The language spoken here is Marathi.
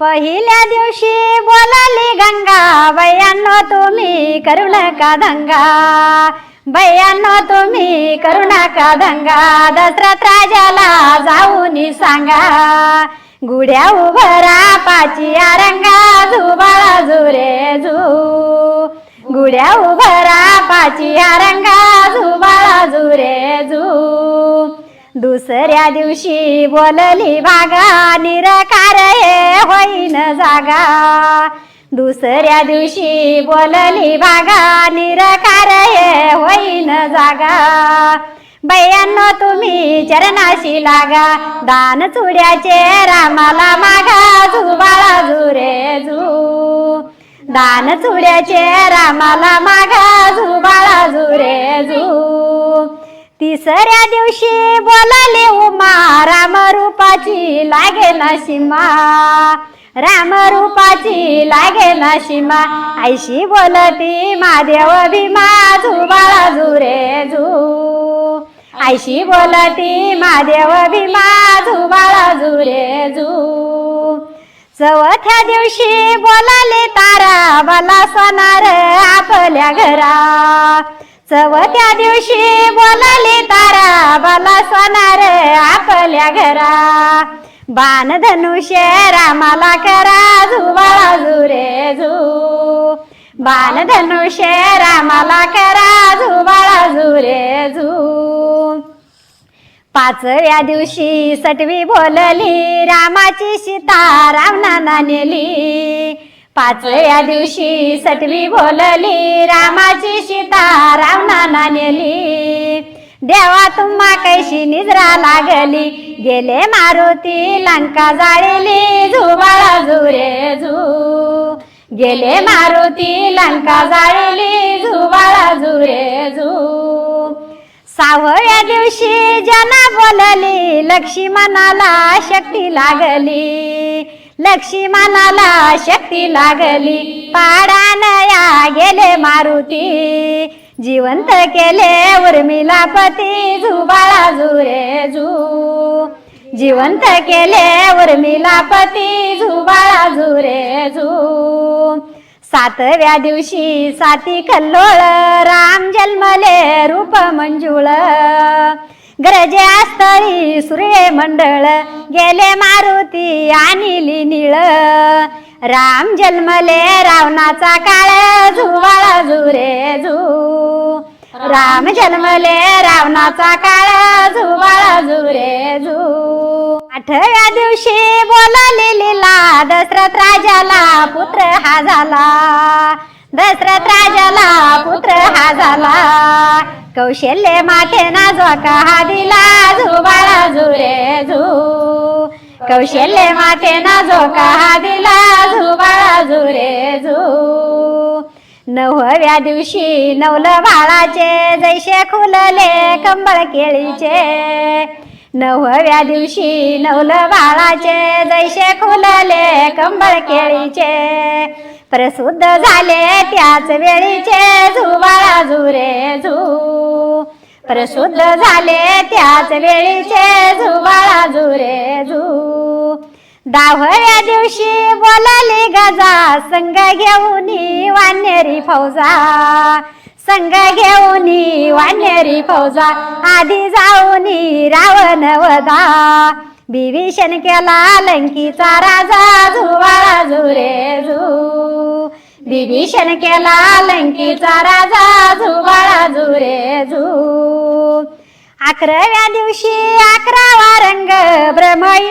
पहिल्या दिवशी बोलाली गंगा बयानो तुम्ही करू नका दंगा? बयानो तुम्ही करू नका दंगा? दसरात राजाला जाऊन सांगा गुड्या उभरा पाची रंगा झुबाळा झुरे झू गुड्या उभरा पाची रंगा झुबाळा झुरे दुसऱ्या दिवशी बोलली भागा निरकार हे होईन जागा. दुसऱ्या दिवशी बोलली भागा निरकार हे होईन जागा. बयानो तुम्ही चरणाशी लागा दान चुड्याचे रामाला मागा झुबाळा झुरे झू दान चुड्याचे रामाला मागा झुबाळा झुरे झू तिसऱ्या दिवशी रूपाची लागे ना सीमा. राम रूपाची लागे ना सीमा. आईशी बोलती महादेव भीमा झुबाळा झुरे झू आईशी बोलती महादेव भीमा झुबाळा झुरे झू चौथ्या दिवशी बोलाले तारा बला सोनार आपल्या घरा. चौथ्या दिवशी बोलाले तारा बला सोनार आपल्या घरा. बाण धनुष्य रामाला करा झुबाळा झुरे झू बाण धनुष्य रामाला करा झुबाळा झुरे झू पाचव्या दिवशी सटवी बोलली रामाची सीता रावणाला नेली. पाचव्या दिवशी सटवी बोलली रामाची सीता रावणाला नेली. देवा तुम्हा कैशी निजरा लागली गेले मारुती लंका जाळली झुबाळा झुरे झू गेले मारुती लंका जाळली झुबाळा झुरे झू सावळ्या दिवशी जना बोलली मनाला शक्ती लागली. लक्ष्मणाला शक्ती लागली. पाडानया गेले मारुती. जिवंत केले उर्मिला पती. झुबाळा झुरे झू जिवंत केले उर्मिला पती. झुबाळा झुरे झू सातव्या दिवशी साती कल्लोळ. राम जन्मले रूप मंजुळ. गरजे स्थळी सूर्य मंडळ गेले मारुती आणली निळ. राम जन्मले रावणाचा काळ झुवाळा झुरे झू राम जन्मले रावणाचा काळ झुवाळा झुरे झू आठव्या दिवशी बोलाली लीला दशरथ राजाला पुत्र हा झाला. दशरथ राजाला पुत्र हा झाला. कौशल्य माथे ना झोका हा दिला झुबाळा झुरे झू कौशल्य माथे ना झोका हा दिला झुबाळा झुरे झू. नवव्या दिवशी नवल बाळाचे जैसे खुलले कंबळ केळीचे. नवव्या दिवशी नवल बाळाचे जैसे खुलले कंबळ केळीचे. प्रसिद्ध झाले त्याच वेळीचे झुबाळा झुरे झू. प्रशुद्ध झाले त्याच वेळीचे झुबाळा झुरे झू. दहाव्या दिवशी बोलाली गजा संग घेऊन वानेरी फौजा. संग घेऊन वानेरी फौजा. आधी जाऊन रावण वदा विभीषण केला लंकीचा राजा. झुवाळा झुरे झू बिभीषण केला लंकीचा राजा. झुवाळा झुरे झू अकराव्या दिवशी अकरावा रंग भ्रमई